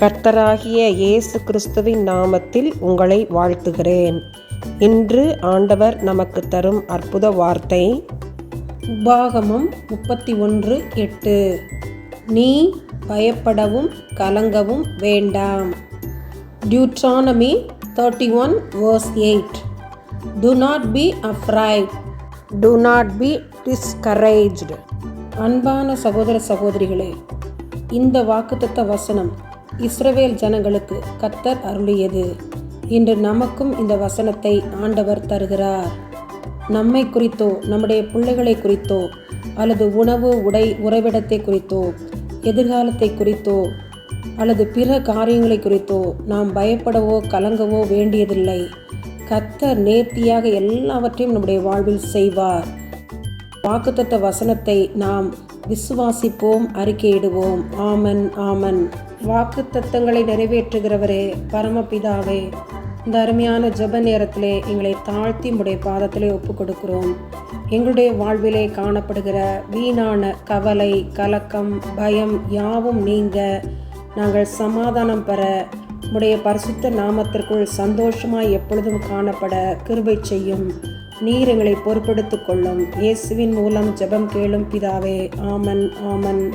கர்த்தராகிய இயேசு கிறிஸ்துவின் நாமத்தில் உங்களை வாழ்த்துகிறேன். இன்று ஆண்டவர் நமக்கு தரும் அற்புத வார்த்தை உபாகமும் முப்பத்தி ஒன்று எட்டு. நீ பயப்படவும் கலங்கவும் வேண்டாம். Deuteronomy thirty one verse eight do not be afraid do not be discouraged அன்பான சகோதர சகோதரிகளே இந்த வாக்குத்தத்த வசனம் இஸ்ரவேல் ஜனங்களுக்கு கத்தர் அருளியது. இன்று நமக்கும் இந்த வசனத்தை ஆண்டவர் தருகிறார். நம்மை குறித்தோ நம்முடைய பிள்ளைகளை குறித்தோ அல்லது உணவு உடை உறைவிடத்தை குறித்தோ எதிர்காலத்தை குறித்தோ அல்லது பிற காரியங்களை குறித்தோ நாம் பயப்படவோ கலங்கவோ வேண்டியதில்லை. கத்தர் நேர்த்தியாக எல்லாவற்றையும் நம்முடைய வாழ்வில் செய்வார். வாக்குத்தத்த வசனத்தை நாம் விசுவாசிப்போம் அறிக்கையிடுவோம். ஆமன் ஆமன். வாக்குத்தத்தங்களை நிறைவேற்றுகிறவரே பரமபிதாவே இந்த அருமையான ஜெப நேரத்திலே எங்களை தாழ்த்தி உடைய பாதத்திலே ஒப்பு கொடுக்கிறோம் எங்களுடைய வாழ்விலே காணப்படுகிற வீணான கவலை கலக்கம் பயம் யாவும் நீங்க நாங்கள் சமாதானம் பெற உடைய பரிசுத்த நாமத்திற்குள் சந்தோஷமாய் எப்பொழுதும் காணப்பட கிருபை செய்யும். நீர் எங்களை பொறுப்படுத்திக் கொள்ளும். இயேசுவின் மூலம் ஜெபம் கேளும் பிதாவே. ஆமன் ஆமன்.